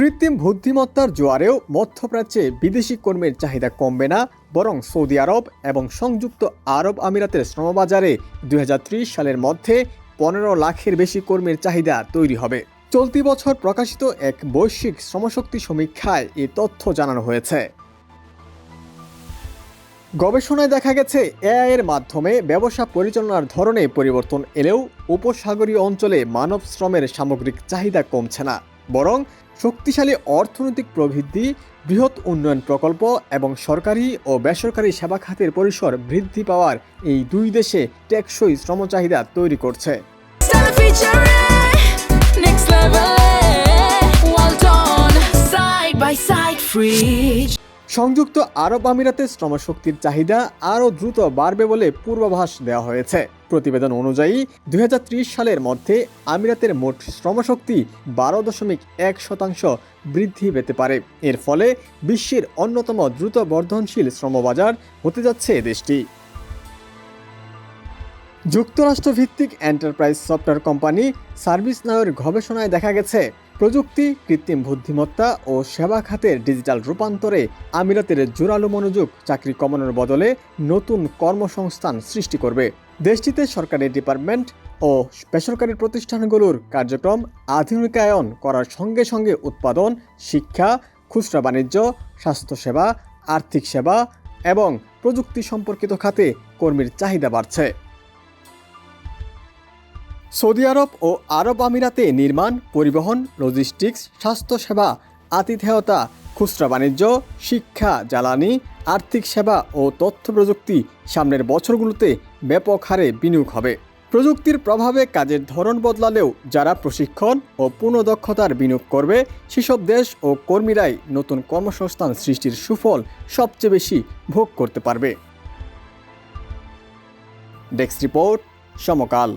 কৃত্রিম বুদ্ধিমত্তার জোয়ারেও মধ্যপ্রাচ্যে বিদেশি কর্মীর চাহিদা কমবে না, বরং সৌদি আরব এবং সংযুক্ত আরব আমিরাতের শ্রমবাজারে দুই হাজার ত্রিশ সালের মধ্যে পনেরো লাখের বেশি কর্মীর চাহিদা তৈরি হবে। চলতি বছর প্রকাশিত এক বৈশ্বিক শ্রমশক্তি সমীক্ষায় এ তথ্য জানানো হয়েছে। গবেষণায় দেখা গেছে, এআই এর মাধ্যমে ব্যবসা পরিচালনার ধরনে পরিবর্তন এলেও উপসাগরীয় অঞ্চলে মানব শ্রমের সামগ্রিক চাহিদা কমছে না। বরং শক্তিশালী অর্থনৈতিক প্রবৃদ্ধি বৃহৎ উন্নয়ন প্রকল্প এবং সরকারি ও বেসরকারি সেবা খাতের পরিসর বৃদ্ধি পাওয়ার এই দুই দেশে টেকসই শ্রম চাহিদা তৈরি করছে. সংযুক্ত আরব আমিরাতে শ্রমশক্তির চাহিদা আরও দ্রুত বাড়বে বলে পূর্বাভাস দেওয়া হয়েছে প্রতিবেদন অনুযায়ী দু হাজার ত্রিশ সালের মধ্যে আমিরাতের মোট শ্রমশক্তি বারো দশমিক এক শতাংশ বৃদ্ধি পেতে পারে। এর ফলে বিশ্বের অন্যতম দ্রুত বর্ধনশীল শ্রমবাজার হতে যাচ্ছে দেশটি। যুক্তরাষ্ট্র ভিত্তিক এন্টারপ্রাইজ সফটওয়্যার কোম্পানি সার্ভিস নাওয়ের গবেষণায় দেখা গেছে, প্রযুক্তি, কৃত্রিম বুদ্ধিমত্তা ও সেবা খাতের ডিজিটাল রূপান্তরে আমিরাতের জোরালো মনোযোগ চাকরি কমানোর বদলে নতুন কর্মসংস্থান সৃষ্টি করবে। দেশটিতে সরকারি ডিপার্টমেন্ট ও বেসরকারি প্রতিষ্ঠানগুলোর কার্যক্রম আধুনিকায়ন করার সঙ্গে সঙ্গে উৎপাদন, শিক্ষা, খুচরা বাণিজ্য, স্বাস্থ্যসেবা, আর্থিক সেবা এবং প্রযুক্তি সম্পর্কিত খাতে কর্মীর চাহিদা বাড়ছে। সৌদি আরব ও আরব আমিরাতে নির্মাণ, পরিবহন, লজিস্টিক্স, স্বাস্থ্যসেবা, আতিথেয়তা খুচরা বাণিজ্য, শিক্ষা, জ্বালানি, আর্থিক সেবা ও তথ্য প্রযুক্তি সামনের বছরগুলোতে ব্যাপক হারে বিনিয়োগ হবে। প্রযুক্তির প্রভাবে কাজের ধরন বদলালেও যারা প্রশিক্ষণ ও পুনঃদক্ষতার বিনিয়োগ করবে, সেসব দেশ ও কর্মীরাই নতুন কর্মসংস্থান সৃষ্টির সুফল সবচেয়ে বেশি ভোগ করতে পারবে। Desk report Samakal.